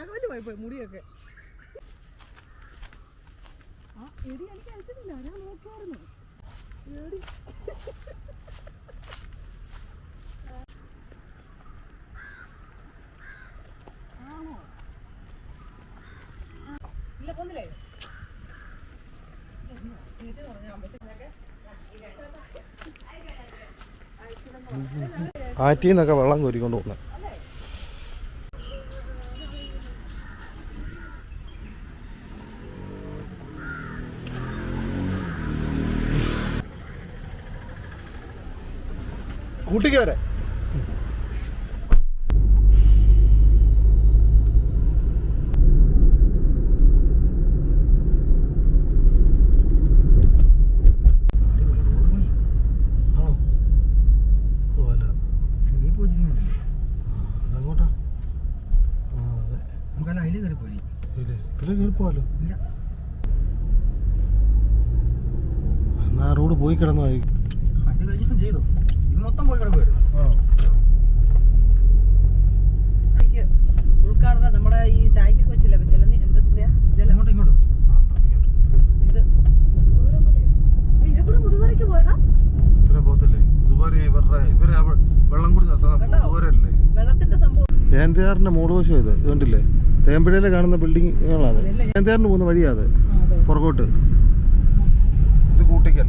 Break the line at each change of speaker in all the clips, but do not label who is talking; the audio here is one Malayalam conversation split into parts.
നാഗവല്ലി പോയി പോയി മുടിയൊക്കെ. ആ എടി എനിക്ക് അയച്ചിട്ടില്ല. ഞാൻ നോക്കായിരുന്നു. എടി. ആണോ? ഇല്ല
വെള്ളം കോരിക്കൊണ്ട് പോകുന്നത് കൂട്ടിക്ക് വരെ ആണോ ഓ അല്ല
നീ പോയിരിക്കുന്നില്ലേ
ആ, അതങ്ങോട്ടാ ആ അതെ
നമുക്കല്ല അതിൽ കയറി പോയി
ഇല്ലേ ഇതിലെ കയറി പോവാലോ
ഇല്ല
എന്നാ ആ റോഡ് പോയി കിടന്നു ആയി
അത് കഴിഞ്ഞ ദിവസം ചെയ്തു ഇത് മൊത്തം പോയി കിടക്കുമായിരുന്നു
ആ
എനിക്ക് ഉൾക്കാടുന്ന നമ്മുടെ ഈ ടായ്ക്കൊക്കെ വെച്ചില്ല ജലനി എന്തിന്റെ ജലം
അങ്ങോട്ടും ഇങ്ങോട്ടും
ആ, ഇങ്ങോട്ട്.
ഇത് മുതുവര പോലെയാ. ഏയ്, ഇതിൽ കൂടെ മുതുവരയ്ക്ക് പോയടാ
പിന്നെ പോകത്തില്ലേ ഇതുപോലെ ഇവരുടെ ഇവരെ ആ വെ- വെള്ളം കൂടി നിർത്തണം
കേട്ടോ?
ഇതുവരെയല്ലേ
വെള്ളത്തിന്റെ സംഭവം
ഏന്തിയാറിന്റെ മോളുവശം വശം ഇത് ഇത് കണ്ടില്ലേ? തേമ്പഴയിലെ കാണുന്ന ബിൽഡിങ്ങുകളാണ്? ഏന്തിയാറിന് പോകുന്ന വഴിയാ അത്.
അതെ.
പുറകോട്ട്. ഇത് കൂട്ടിക്കൽ.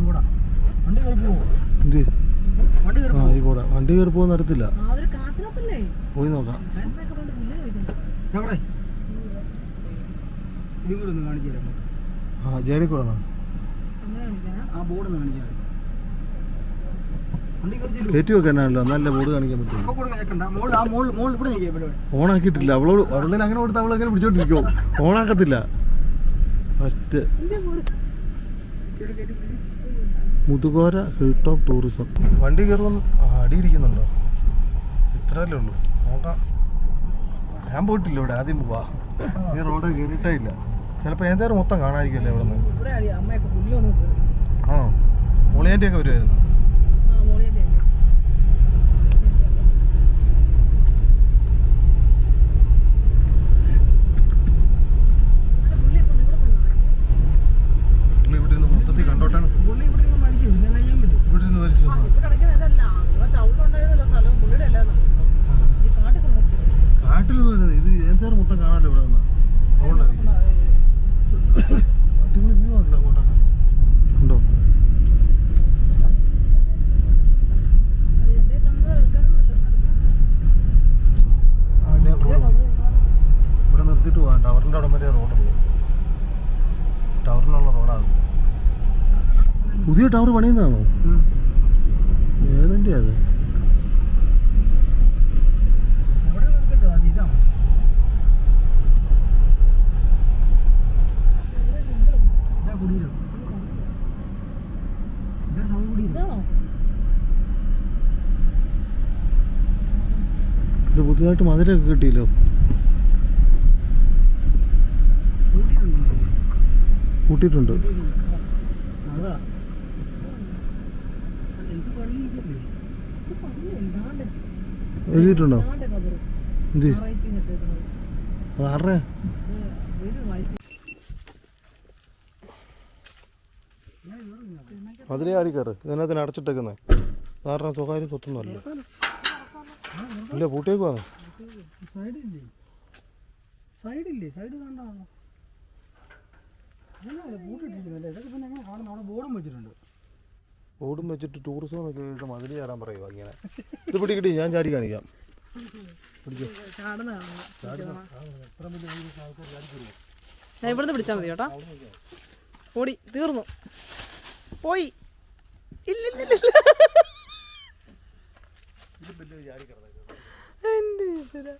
പോകാൻ
എന്ത്?
വണ്ടി കയറി
ആ
പോവോ?
ഈ കൂടെ വണ്ടി കയറി പോകുന്ന അറിയത്തില്ല.
ആ,
പോയി നോക്കാം. ആ ജേടി കൂടെ.
ആ ബോർഡ് ഒന്ന് കാണിച്ചു തരാം വണ്ടി കയറി ചെല്ലു
കയറ്റി വെക്കാനാണല്ലോ നല്ല ബോർഡ് കാണിക്കാൻ പറ്റും. ഓണാക്കിയിട്ടില്ല. അവളോട് അവളെ അങ്ങനെ കൊടുത്ത് അവൾ അങ്ങനെ പിടിച്ചോണ്ടിരിക്കോ. ഓണാക്കത്തില്ല. First Muthukora hill top tourism വണ്ടി കയറുന്ന അടി ഇടിക്കുന്നുണ്ടോ ഇത്രയല്ലേ ഉള്ളൂ. നോക്കാം. ഞാൻ പോയിട്ടില്ല ഇവിടെ. ആദ്യം പോവാ. ഈ റോഡ് കയറിയിട്ടേ ഇല്ല. ചിലപ്പോൾ ഏതായാലും മൊത്തം കാണാതിരിക്കുമല്ലേ ഇവിടെ നിന്ന് ആണോ? മുളിയാന്റെ ഒക്കെ വരുമായിരുന്നു
ആ മോളിയല്ലേ അല്ലേ പുള്ളി കൊണ്ട് ഇവിടെ കൊണ്ടുവന്നു.
പുള്ളി ഇവിടെ ഇരുന്ന് മൊത്തത്തിൽ കണ്ടോട്ടാണ്
പുള്ളി ഇവിടെ നിന്ന് മരിച്ചു പിന്നെ എന്നാ ചെയ്യാൻ പറ്റും
ഇവിടെ ഇരുന്ന് വലിച്ചു
ആ, ഇവിടെ കിടക്കുന്ന ഇതല്ല ഇവിടെ ടൗണിലുണ്ടായിരുന്നല്ലോ സ്ഥലം പുള്ളിയുടെ അല്ലാന്ന് ഈ കാട്ടിൽ കിടക്കുന്നു
കാട്ടിലൊന്നും വരുന്നത് ഇത് ഏതായാലും മൊത്തം കാണാമല്ലോ ഇവിടെ നിന്ന് അതുകൊണ്ടായിരിക്കും അടിപൊളി വ്യൂ ആണല്ലോ അങ്ങോട്ടൊക്കെ ഉണ്ടോ ഇവിടെ നിർത്തിയിട്ട് പോകാം ടവറിന്റെ അവിടെ വരെ റോഡുള്ളൂ ടവറിനുള്ള റോഡാണ് പുതിയ ടവർ പണിയുന്നതാണോ? ഏതിന്റെ അത്?
ഇതാ.
പുതിയതായിട്ട് മധുരമൊക്കെ കിട്ടിയല്ലോ. കൂട്ടിയിട്ടുണ്ട്
അതാ അല്ല ഇത് പള്ളി ഇതല്ലേ
ഇത് പള്ളി എന്താണ്ട്
എഴുതിയിട്ടുണ്ടോ? എന്ത്?
വായിച്ചു
മധുര ആരി ഇതിനകത്തിന് അടച്ചിട്ടേക്കുന്നേ. ആരുടെ? സ്വകാര്യ സ്വത്തൊന്നും അല്ല ഇല്ല പൂട്ടിയേക്കുവാണ്
പൂട്ടിട്ടിരിക്കുന്നല്ലേ? ഇതൊക്കെ പിന്നെ ബോർഡും വെച്ചിട്ടുണ്ട്.
ഓടും വെച്ചിട്ട് ടൂറിസം ഒക്കെ എഴുതിയിട്ട് മധുര ചാടാൻ പറയുക ഇങ്ങനെ. ഇത് പിടിക്കിട്ടി ഞാൻ ചാടി കാണിക്കാം.
ഇവിടുന്ന് പിടിച്ചാൽ മതി കേട്ടോ. ഓടി തീർന്നു. പോയി. ഇല്ലില്ലില്ല ഈശ്വരാ.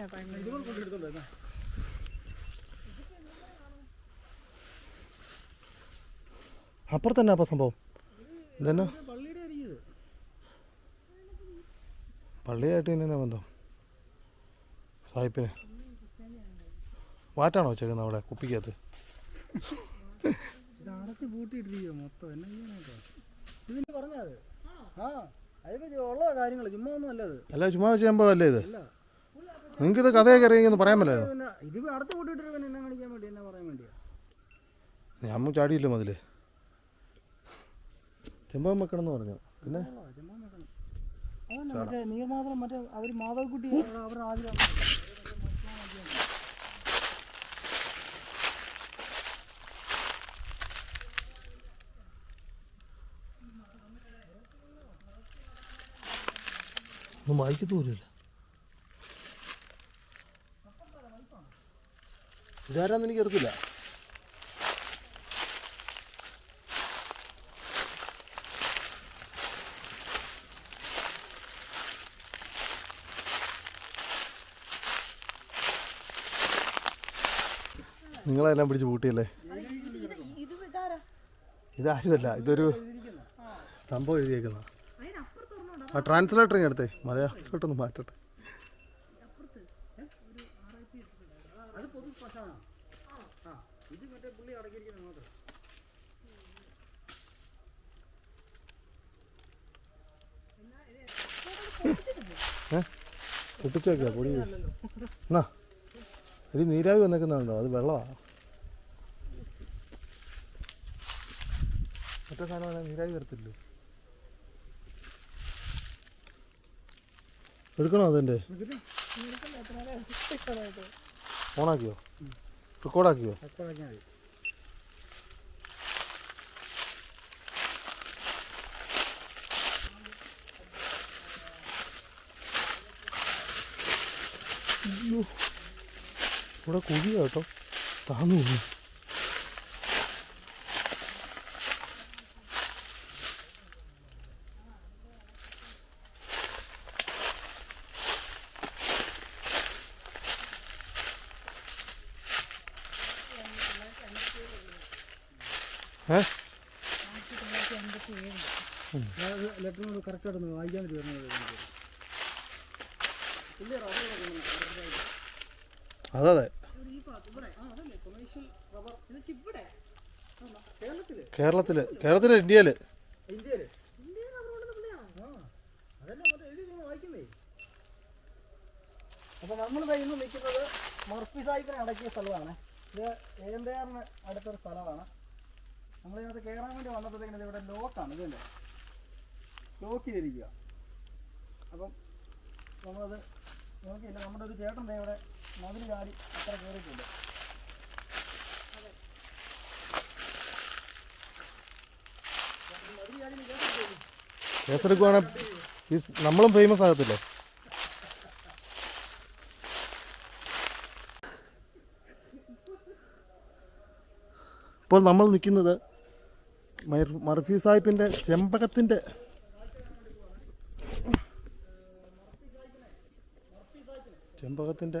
ഏട്ടാ,
അപ്പുറത്ത് തന്നെ അപ്പം സംഭവം? ഇതന്നെ? പള്ളിയായിട്ട് തന്നെ ബന്ധം? സായിപ്പിന്? വാറ്റാണോ വെച്ചേക്കുന്നത് അവിടെ കുപ്പിക്കകത്ത്?
ഇത് അടച്ച് പൂട്ടിയിട്ടിരിക്കുക മൊത്തം? എന്നെ ചെയ്യാനായിട്ടോ ഇതിന് പറഞ്ഞത് ആ അതൊക്കെ ഉള്ള കാര്യങ്ങൾ ചുമ്മാ ഒന്നും അല്ല
ചുമ്മാ ചെയ്യുമ്പോൾ അല്ലേ ഇത്? നിങ്ങൾക്ക് ഇത് കഥയൊക്കെ അറിയെങ്കിൽ പറയാൻ പറ്റില്ല
പിന്നെ ഇത് അടച്ച് പൂട്ടിയിട്ട് പിന്നെ എന്നെ കാണിക്കാൻ വേണ്ടി എന്നെ പറയാൻ വേണ്ടിയാ.
ഞാൻ ചാടിയില്ല മതിൽ. ചെമ്പകം വെക്കണമെന്ന് പറഞ്ഞു. പിന്നെ?
ആ, നീ മാത്രം മറ്റേ മറ്റേ അവർ മാധവക്കുട്ടി അവരുടെ ആദ്യം
ഒന്നും വായിക്കത്തു പോലുമില്ല ഇതാരാന്ന് എനിക്ക് നിങ്ങളെല്ലാം പിടിച്ച് പൂട്ടിയല്ലേ?
ഇത് ഇതാരാ
ഇതാരുമല്ല ഇതൊരു സംഭവം എഴുതിയേക്കുന്ന ആ ട്രാൻസ്ലേറ്റർ ട്രാൻസ്ലേറ്ററിങ് എടുത്തേ. മലയാളത്തിലോട്ടൊന്ന് മാറ്റട്ടെ. ഏ? പൊട്ടിച്ചേക്കാ പൊടി. എന്നാ? എടി നീരാവി വന്നേക്കുന്നുണ്ടോ അത് വെള്ളമാണ് മറ്റേ സാധനമാണ് നീരാവി വരത്തില്ലോ? എടുക്കണോ അതിന്റെ ഓണാക്കിയോ? റെക്കോർഡാക്കിയോ? ഇവിടെ കുഴിയാ കേട്ടോ. താന്നു
വായിക്കാൻ
അതെ അതെ. കേരളത്തിൽ.
കേരളത്തിൽ
ഇന്ത്യയിൽ.
അപ്പൊ നമ്മൾ ഇന്ന് നിൽക്കുന്നത് മർഫി സാഹിബിനെ അടക്കിയ സ്ഥലമാണ്. ഇത് ഏന്തയാറിന് അടുത്തൊരു സ്ഥലമാണ്. നമ്മൾ ഇതിനകത്ത് കയറാൻ വേണ്ടി വന്നപ്പോഴത്തേക്കിന് ഇവിടെ ലോക്കാണ് ഇതല്ലേ? ലോക്ക് ചെയ്തിരിക്കുക. അപ്പം നമ്മളത് നോക്കിയില്ല നമ്മുടെ ഒരു ചേട്ടൻ ദേ ഇവിടെ മതിൽ ചാടി അത്ര കയറിയിട്ടില്ല.
കേസെടുക്കുവാണെങ്കിൽ ഈ നമ്മളും ഫേമസ് ആകത്തില്ലേ? ഇപ്പോൾ നമ്മൾ നിൽക്കുന്നത് മൈർ- മർഫി സാഹിബിന്റെ
ചെമ്പകത്തിന്റെ ചെമ്പകത്തിന്റെ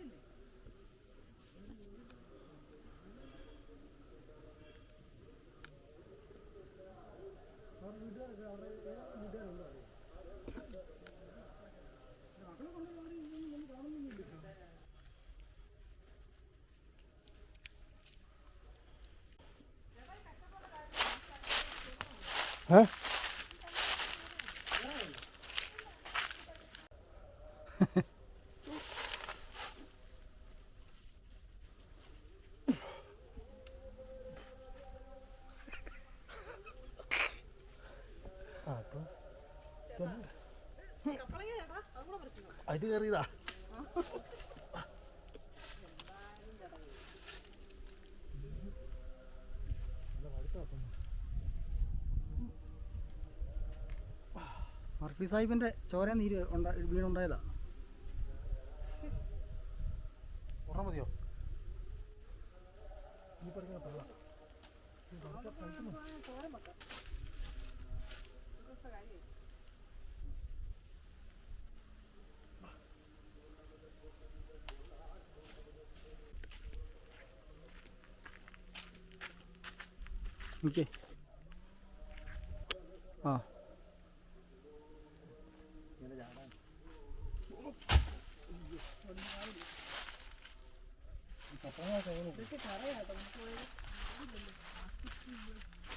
വ്യത്യസ്തമായ ഒരു കാഴ്ചയാണ് പോകുന്നത് നമ്മുടെ മർത്തിസാഹിബിനെ അടക്കിയ സ്ഥലം കേന്ദ്രാറിനടുത്ത് ഒരു സ്ഥലമാണ് അവിടെയൊക്കെ നമ്മൾ പോകുന്നത് സ്ഥലം നമുക്ക് കാണാം
ഏ
കപ്പളങ്ങ ചേട്ടാ അതും കൂടെ പറിച്ചു
അടി കയറിയതാ
സാഹിബിന്റെ ചോര നീര് ഉണ്ടാ വീണുണ്ടായതാ.
ഒരെണ്ണം മതിയോ? ഈ പറഞ്ഞ
ഓക്കെ ആ.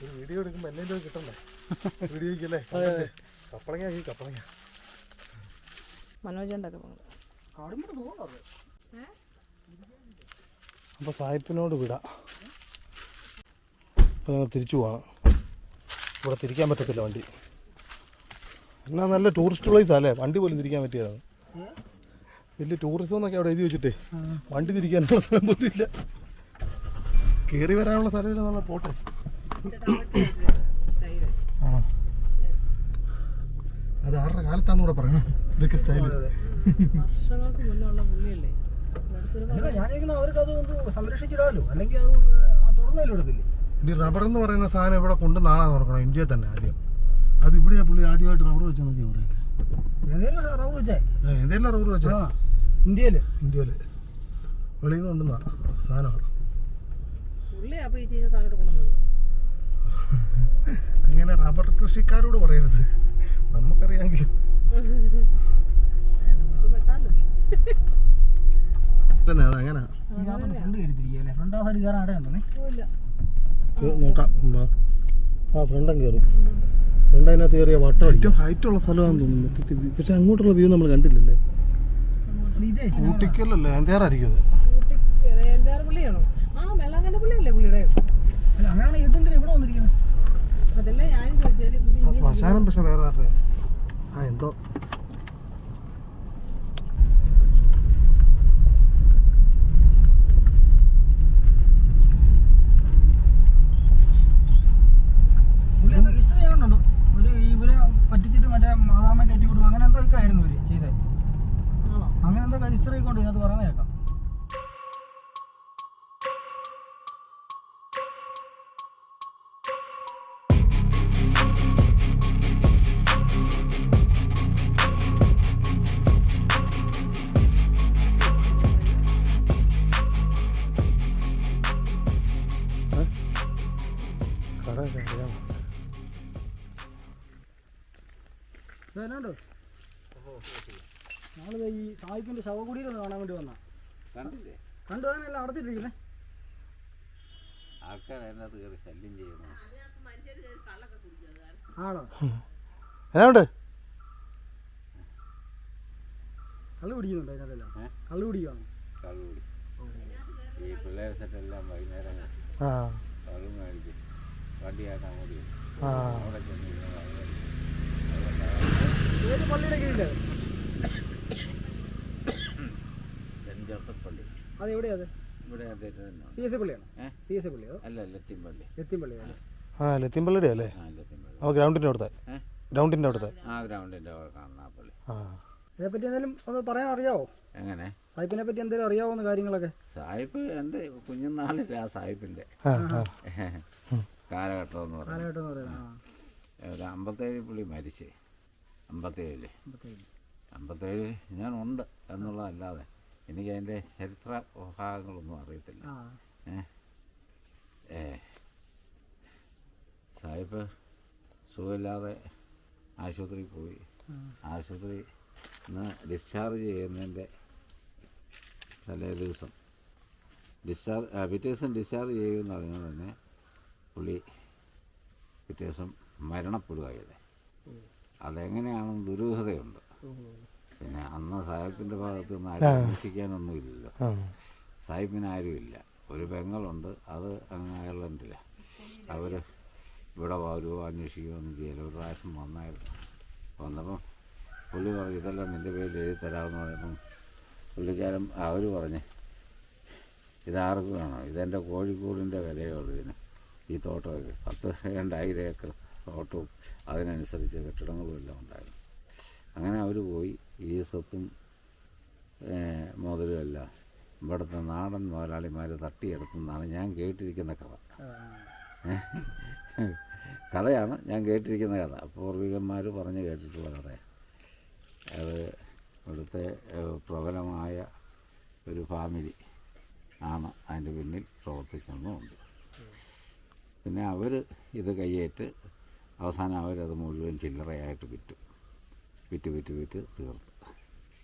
ഒരു വീഡിയോ എടുക്കുമ്പോൾ എന്തെങ്കിലും കിട്ടണ്ടേ? വീഡിയോയ്ക്കല്ലേ? കപ്പളങ്ങ ഈ കപ്പളങ്ങ.
മനോജന്റെ
അപ്പോൾ സായിപ്പിനോട് വിടാം. അപ്പോൾ ഞങ്ങൾ തിരിച്ചു പോകണം ഇവിടെ തിരിക്കാൻ പറ്റത്തില്ല വണ്ടി. എന്നാൽ നല്ല ടൂറിസ്റ്റ് പ്ലേസ് അല്ലേ വണ്ടി പോലും തിരിക്കാൻ പറ്റിയതാണ്. വലിയ ടൂറിസം എന്നൊക്കെ അവിടെ എഴുതി വെച്ചിട്ടേ. വണ്ടി തിരിക്കാനുള്ള സ്ഥലം പോലും ഇല്ല. കയറി വരാനുള്ള സ്ഥലമില്ല നമ്മൾ പോട്ടെ.
സ്റ്റൈൽ
ആ അത് ആരുടെ കാലത്താന്ന് കൂടെ പറയണം? ഇതൊക്കെ സ്റ്റൈൽ
വർഷങ്ങൾക്ക് മുന്നേ പുള്ളിയല്ലേ?
അല്ല ഞാൻ ചോദിക്കുന്നത് അവർക്ക് അത് ഒന്ന് സംരക്ഷിച്ചിടാമല്ലോ. അല്ലെങ്കിൽ അത് തുറന്നല്ലോ എടുത്തില്ലേ
ഇനി റബ്ബർ എന്ന് പറയുന്ന സാധനം ഇവിടെ കൊണ്ട് നാളെ തുറക്കണം ഇന്ത്യയിൽ തന്നെ ആദ്യം. അത് ഇവിടെയാ പുള്ളി ആദ്യമായിട്ട് റബ്ബർ വെച്ചെന്നൊക്കെയാ പറയുന്നത്
ഏതെങ്കിലും റബ്ബർ വെച്ചേ?
എന്തെല്ലാം റബ്ബർ വെച്ചാൽ
ആ ഇന്ത്യയിൽ
ഇന്ത്യയിൽ വെളിയിൽ നിന്ന് കൊണ്ടുവന്ന സാധനമാണ്
അപ്പൊ ഈ ചെയ്യുന്ന സാധനം കൊണ്ടുവന്നത്?
അങ്ങനെ റബ്ബർ കൃഷിക്കാരോട് പറയരുത്. നമുക്കറിയാമെങ്കിലും. തന്നെ അത് അങ്ങനെ? നോക്കാം. ആ. ആ ഫ്രണ്ടം കയറും. ഫ്രണ്ട് അതിനകത്ത് കയറിയ വട്ടം ഏറ്റവും ഹൈറ്റ് ഉള്ള സ്ഥലമാണെന്ന് തോന്നുന്നു മൊത്തത്തിൽ. പക്ഷെ അങ്ങോട്ടുള്ള വ്യൂ നമ്മൾ കണ്ടില്ലല്ലേ?
ഇതേ
ഊട്ടിക്കലല്ലേ എന്തേറായിരിക്കും അത്
ഊട്ടി എന്താറ് പുള്ളിയാണോ ആ വെള്ളാങ്കന്റെ പുള്ളിയല്ലേ പുള്ളിയുടെ
അല്ല അങ്ങനെയാണെങ്കിൽ ഇതെന്തിനാ ഇവിടെ വന്നിരിക്കുന്നത്
അതല്ലേ ഞാനും ചോദിച്ചാൽ പുള്ളി
ആ ശ്മശാനം പക്ഷെ വേറെ
ഇതെന്നാണ്ടോ ഞങ്ങളിത് ഈ സായിപ്പിന്റെ ശവകുടീരം ഒന്ന് കാണാൻ വേണ്ടി വന്ന.
കണ്ടില്ലേ?
കണ്ടു? അതിനെല്ലാം അടച്ചിട്ടിരിക്കുന്നേ.
ആൾക്കാർ അതിനകത്ത് കയറി ശല്യം ചെയ്യുന്നു.
ആണോ?
എന്നാണ്ട്
കള്ളു പിടിക്കുന്നുണ്ടോ അതിനകത്തെല്ലാം? കള്ളു പിടിക്കുകയാണോ
കള്ളുകൂടി ഈ പിള്ളേർ സെറ്റെല്ലാം വൈകുന്നേരം
ആ.
കള്ളു മേടിക്കും. വണ്ടിയാക്കാൻ വേണ്ടി വരും.
ആ
അവിടെ ചെന്ന് ഇരുന്ന് അത് മേടിക്കും.
ഏത് പള്ളിയുടെ കീഴിൽ.
സെന്റ് ജോസഫ് പള്ളി.
അത് എവിടെയാ അത്?
ഇവിടെ അദ്ദേഹത്തിന് തന്നെ
സി എസ് എ പള്ളിയാണോ?
ഏ?
സി എസ് എ പള്ളി അതോ
അല്ല ലത്തിൻ പള്ളി.
പള്ളിയാണ്
ആ ലത്തിമ്പള്ളിയുടെ അല്ലേ?
ആ ലത്തിൻ പള്ളി.
ആ ഗ്രൗണ്ടിന്റെ അവിടുത്തെ?
ഏ?
ഗ്രൗണ്ടിന്റെ അവിടുത്തെ?
ആ ഗ്രൗണ്ടിന്റെ അവിടെ കാണുന്ന ആ പള്ളി.
ആ.
ഇതിനെപ്പറ്റി എന്തെങ്കിലും ഒന്ന് പറയാൻ അറിയാവോ?
എങ്ങനെ?
സായിപ്പിനെ പറ്റി എന്തെങ്കിലും അറിയാവോന്ന് കാര്യങ്ങളൊക്കെ?
സായിപ്പ് എന്റെ കുഞ്ഞുനാളില്ല ആ സായിപ്പിന്റെ
ആ ആ.
കാലഘട്ടം എന്ന്
കാലഘട്ടം എന്ന് പറയുന്നത് ആ.
ഒരു അമ്പത്തേഴ് പുള്ളി മരിച്ച്. അമ്പത്തേഴിൽ
അമ്പത്തേഴ്.
ഞാൻ ഉണ്ട് എന്നുള്ളതല്ലാതെ എനിക്ക് അതിന്റെ ചരിത്ര ഭാഗങ്ങളൊന്നും അറിയത്തില്ല. ഏ? സാഹിബ് സുഖമില്ലാതെ ആശുപത്രിയിൽ പോയി. ആശുപത്രി ഡിസ്ചാർജ് ചെയ്യുന്നതിന്റെ തലേ ദിവസം. ഡിസ്ചാർജ് പിറ്റേ ദിവസം ഡിസ്ചാർജ് ചെയ്യുമെന്ന് അറിഞ്ഞാൽ തന്നെ പുള്ളി പിറ്റേ ദിവസം അതെങ്ങനെയാണെന്ന് ദുരൂഹതയുണ്ട്. പിന്നെ അന്ന് സാഹിബിന്റെ ഭാഗത്ത് നിന്ന് ആരും അന്വേഷിക്കാനൊന്നും ഇല്ലല്ലോ. സാഹിബിന് ആരും ഇല്ല. ഒരു ബംഗളുണ്ട് അത് അങ്ങ് അയർലൻഡിലാണ് അവർ ഇവിടെ വരുമോ അന്വേഷിക്കുകയോ ഒന്നും ചെയ്യില്ല ഒരു പ്രാവശ്യം വന്നായിരുന്നു. വന്നപ്പം പുള്ളി പറഞ്ഞു ഇതെല്ലാം നിന്റെ പേരിൽ എഴുതി തരാമെന്ന് പറഞ്ഞപ്പം പുള്ളിക്കാരൻ അവർ പറഞ്ഞ് ഇതാർക്ക് വേണം? ഇതെന്റെ കോഴിക്കോടിന്റെ വിലയുള്ളൂ ഇതിന്. ഈ തോട്ടമൊക്കെ പത്ത് രണ്ടായിരം ഏക്കർ തോട്ടവും അതിനനുസരിച്ച് കെട്ടിടങ്ങളും എല്ലാം ഉണ്ടായിരുന്നു. അങ്ങനെ അവർ പോയി ഈ സ്വത്തും മുതലും എല്ലാം ഇവിടുത്തെ നാടൻ മുതലാളിമാർ തട്ടിയെടുത്തെന്നാണ് ഞാൻ കേട്ടിരിക്കുന്ന കഥ. കഥയാണ് ഞാൻ കേട്ടിരിക്കുന്ന കഥ. പൂർവികന്മാർ പറഞ്ഞ് കേട്ടിട്ടുള്ള കഥയാണ്. അത് ഇവിടുത്തെ പ്രബലമായ ഒരു ഫാമിലി ആണ് അതിന്റെ പിന്നിൽ പ്രവർത്തിച്ചെന്നുമുണ്ട്. പിന്നെ അവർ ഇത് കയ്യേറ്റ് അവസാനം അവരത് മുഴുവൻ ചില്ലറയായിട്ട് വിറ്റു. വിറ്റ് വിറ്റ് വിറ്റ് തീർത്തു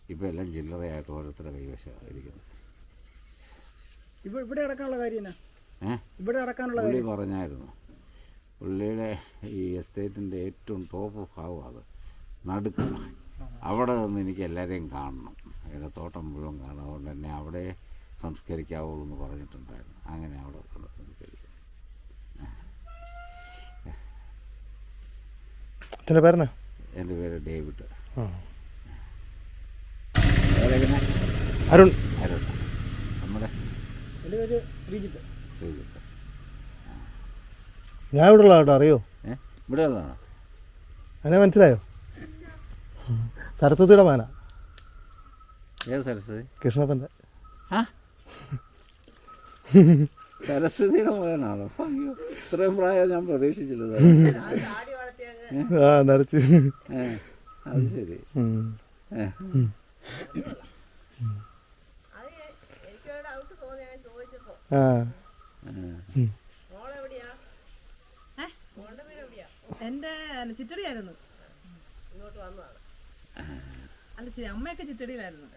ഇപ്പോൾ എല്ലാം ചില്ലറയായിട്ട് ഓരോരുത്തരുടെ കൈവശമാണ് ഇരിക്കുന്നത്.
ഇവിടെ അടക്കാനുള്ള കാര്യം ഇവിടെ അടക്കാനുള്ള
പുള്ളി പറഞ്ഞായിരുന്നു. പുള്ളിയുടെ ഈ എസ്റ്റേറ്റിന്റെ ഏറ്റവും ടോപ്പ് ഭാഗം അത്. നടുക്ക്. അവിടെ നിന്ന് എനിക്ക് എല്ലാവരെയും കാണണം. എന്റെ തോട്ടം മുഴുവൻ കാണാം അതുകൊണ്ട് തന്നെ അവിടെ സംസ്കരിക്കാവുള്ളൂ എന്ന് പറഞ്ഞിട്ടുണ്ടായിരുന്നു. അങ്ങനെ അവിടെ കൊണ്ട്
അച്ഛന്റെ പേരെന്നാ?
എന്റെ പേര് ഡേവിഡ്.
ആ. അരുൺ.
അരുൺ. നമ്മുടെ
ശ്രീജിത്ത്.
ശ്രീജിത്ത്.
ഞാൻ ഇവിടെ ഉള്ള കേട്ടോ അറിയോ?
ഇവിടെ ഉള്ളതാണോ?
എന്നെ മനസ്സിലായോ? സരസ്വതിയുടെ മാന.
ഏത് സരസ്വതി?
കൃഷ്ണപ്പന്റെ.
ആ? സരസ്വതിയുടെ മോനാണോ? അയ്യോ ഇത്രയും പ്രായം ഞാൻ പ്രതീക്ഷിച്ചില്ല
ആ
അത് ശരി.
ആ.
എന്റെ ചിറ്റടിയായിരുന്നു. അല്ല ശരി അമ്മയൊക്കെ ചിറ്റടിയിലായിരുന്നു.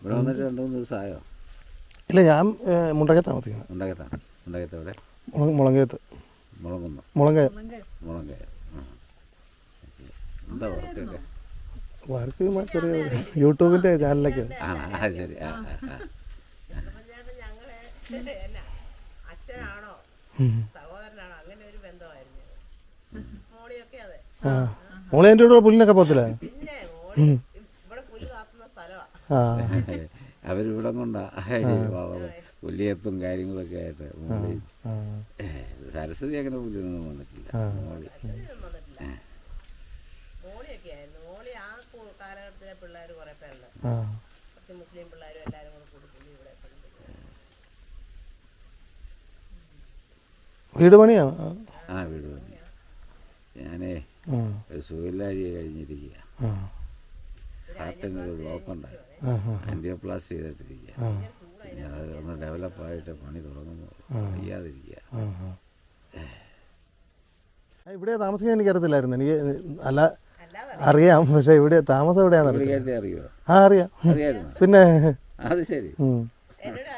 ഇവിടെ വന്നിട്ട് രണ്ട് മൂന്ന് ദിവസമായോ
ഇല്ല ഞാൻ മുണ്ടകത്താണ് മുണ്ടകത്ത് താമസിക്കുന്നത്.
ഉണ്ടാകത്ത് എവിടെ?
മുള- മുളങ്കയത്ത്.
മുളകുന്നു
മുളങ്കയം
മുളങ്ക എന്താ വർക്കൊക്കെ?
വർക്ക് ചെറിയ യൂട്യൂബിന്റെ ചാനലൊക്കെ.
ആ ശരി. ആ
അച്ഛനാണോ സഹോദരനാണോ അങ്ങനെ ഒരു ബന്ധമായിരുന്നു മോളിയൊക്കെ അതെ
ആ. മോളെ എന്റെ കൂടെ പുല്ലിനൊക്കെ പോകത്തില്ല?
പിന്നെ മോളി ഇവിടെ പുല്ല് കാത്തുന്ന
അവരിവിടം കൊണ്ടാ. പുല്ലിയത്തും കാര്യങ്ങളൊക്കെ ആയിട്ട് മോളി സരസ്വതി അങ്ങനെ പുല്ലിനൊന്നും വന്നിട്ടില്ല. മോളി.
മുസ്ലിം പിള്ളേരും എല്ലാവരും കൂടെ കൂടി ഇവിടെ പഠിപ്പിക്കുന്നത്
വീട് പണിയാണ്? ആ.
വീട് പണി. ഞാനേ സുഖമില്ലാഴിയെ കഴിഞ്ഞിരിക്കുക ഹാർട്ടിനൊരു ബ്ലോക്ക് ഉണ്ടായിരുന്നു
ആ ആ.
ചെയ്തിട്ടിരിക്കുക അത് ഒന്ന് ഡെവലപ്പായിട്ട് പണി
ആ. ആ, ഇവിടെ താമസിക്കാൻ എനിക്കറിയത്തില്ലായിരുന്നു എനിക്ക് അല്ല അറിയാം. പക്ഷെ ഇവിടെ താമസം എവിടെയാണെന്ന്
അറിയോ
ആ അറിയാം. പിന്നെ
അത് ശരി.
എനിക്ക്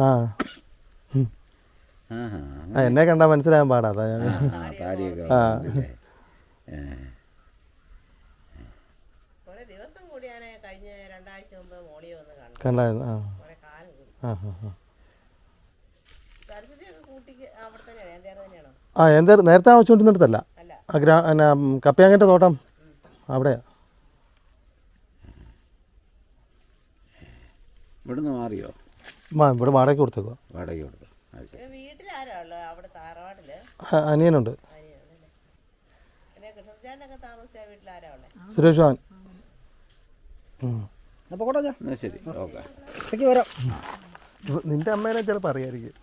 ആ. എന്നെ കണ്ടാൽ മനസ്സിലാകാൻ പാടാ. അതാ ഞാൻ
ആ, താടിയൊക്കെ വന്നിട്ടില്ലേ? ഏ.
കുറെ ദിവസം കൂടി ഞാൻ കഴിഞ്ഞ രണ്ടാഴ്ച മുമ്പ് മോളിയെ വന്ന് കണ്ടു
കണ്ടായിരുന്നു. ആ. ആ ആ, എന്താ നേരത്തെ താമസിച്ചുകൊണ്ടിരുന്നിടത്തല്ല
അല്ല.
ആ ഗ്രാ എന്നാ കപ്പയാങ്ങന്റെ തോട്ടം. അവിടെയാ
ഇവിടുന്ന് മാറിയോ?
മാ ഇവിടെ വാടകയ്ക്ക് കൊടുത്തേക്കോ
വാടക കൊടുത്തു? അത് ശരി.
പിന്നെ വീട്ടിലാരാ ഉള്ളത് അവിടെ താറവാട്ടിൽ?
അനിയനുണ്ട്. സുരേഷ് ഭവൻ.
എന്നാ ശരി ഓക്കെ.
ഇടയ്ക്ക് വരാം.
നിന്റെ അമ്മേനെ ചിലപ്പോൾ അറിയായിരിക്കും.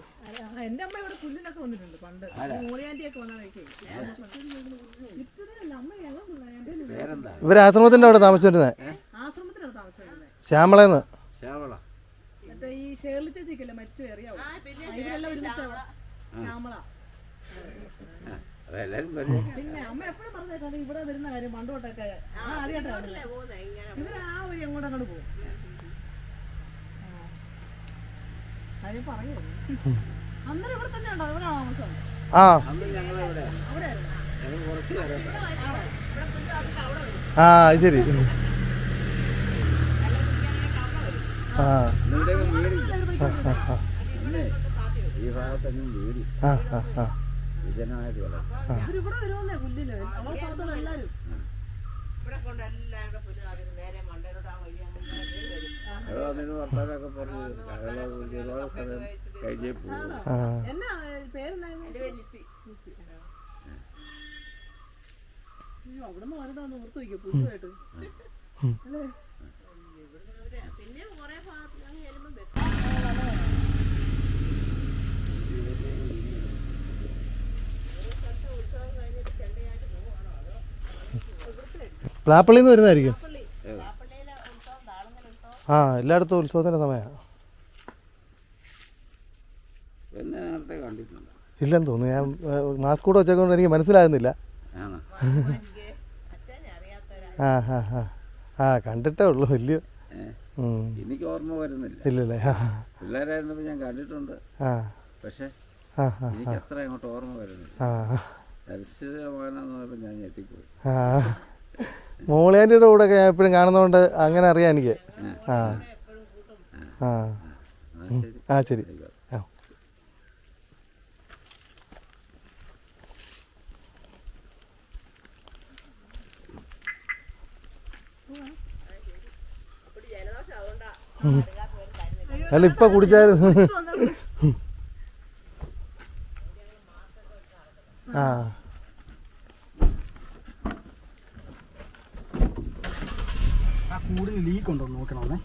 എന്റെ അമ്മ ഇവിടെ പുല്ലിനൊക്കെ വന്നിട്ടുണ്ട് പണ്ട്. മോളിയാന്റിയൊക്കെ വന്നതൊക്കെ
ഇവർ ആശ്രമത്തിന്റെ അവിടെ താമസിച്ചിരുന്നെ
ശ്യാമളന്ന് താമസിച്ചിരുന്നത്
ശ്യാമളേന്ന്.
ശ്യാമള.
മറ്റേ ഈ ഷേർലി ചേച്ചിക്കല്ലേ മറ്റു അറിയാവോ ശ്യാമള.
അതെല്ലാരും പരിചയം
പിന്നെ അമ്മ എപ്പോഴും പറഞ്ഞേക്കാണ് ഇവിടെ വരുന്ന കാര്യം പണ്ട് ആ ആ ആദ്യമായിട്ടാണ് ഇവർ ആ വഴി അങ്ങോട്ട് അങ്ങോട്ട് പോകും കാര്യം പറയൂ. അന്നേരം ഇവിടെ തന്നെ ഉണ്ടോ? ഇവിടെ താമസം?
ആ. ആ ശരി. ആ.
ആ ആ ഈ ഭാഗത്തെങ്ങും വീടില്ല.
ആ ആ ആ.
വിജനമായിട്ട് കിടക്കും
ഇവരിവിടെ വരുമെന്നേ പുല്ലിന് അവൾ പറഞ്ഞത് എല്ലാവരും
എല്ലാവരും കൂടെ പുല്ല് കാത്തിട്ട് നേരെ മണ്ടയിലോട്ട് ആ വഴി അങ്ങനെ കയറി വരും.
അത് വന്നിട്ട് വർത്താനൊക്കെ പറഞ്ഞ് അയാളെ കുറിച്ച് ഒരുപാട് സമയം കഴിഞ്ഞേ
എന്നാ
പേര് ലിസി.
അയ്യോ അവിടെ നിന്ന് വലുതാന്ന് ഓർത്ത് വയ്ക്കുക പുല്ലുമായിട്ട്. അല്ലേ
പിന്നെ കുറെ ഭാഗത്ത് അങ്ങ് ചെല്ലുമ്പോൾ വെക്കും
പ്ലാപ്പള്ളിയിൽ. നിന്ന് വരുന്നതായിരിക്കും ആ എല്ലായിടത്തും ഉത്സവത്തിന്റെ സമയമാണ് ഇല്ലെന്ന് തോന്നുന്നു. ഞാൻ മാസ്ക് കൂടെ വെച്ചേക്കൊണ്ട് എനിക്ക് മനസ്സിലാകുന്നില്ല. ആ ഹാ ആ. ആ കണ്ടിട്ടേ ഉള്ളൂ വലിയ
എനിക്ക് ഓർമ്മ വരുന്നില്ല.
ഇല്ലല്ലേ.
പിള്ളേരായിരുന്നപ്പോൾ ഞാൻ കണ്ടിട്ടുണ്ട്. പക്ഷേ എനിക്ക് അത്ര അങ്ങോട്ട് ഓർമ്മ വരുന്നില്ല. സരസ്വതി മകനെന്ന് പറഞ്ഞപ്പോൾ ഞാൻ ഞെട്ടിപ്പോയി.
ആ. മോളിയാന്റെ കൂടെ ഒക്കെ എപ്പോഴും കാണുന്നതുകൊണ്ട് അങ്ങനെ അറിയാം എനിക്ക്. ആ. ആ. ആ ശരി. അല്ല ഇപ്പൊ കുടിച്ചായിരുന്നു ആ.
ആ കൂടിൽ ലീക്ക് ഉണ്ടോ നോക്കണമെന്നേ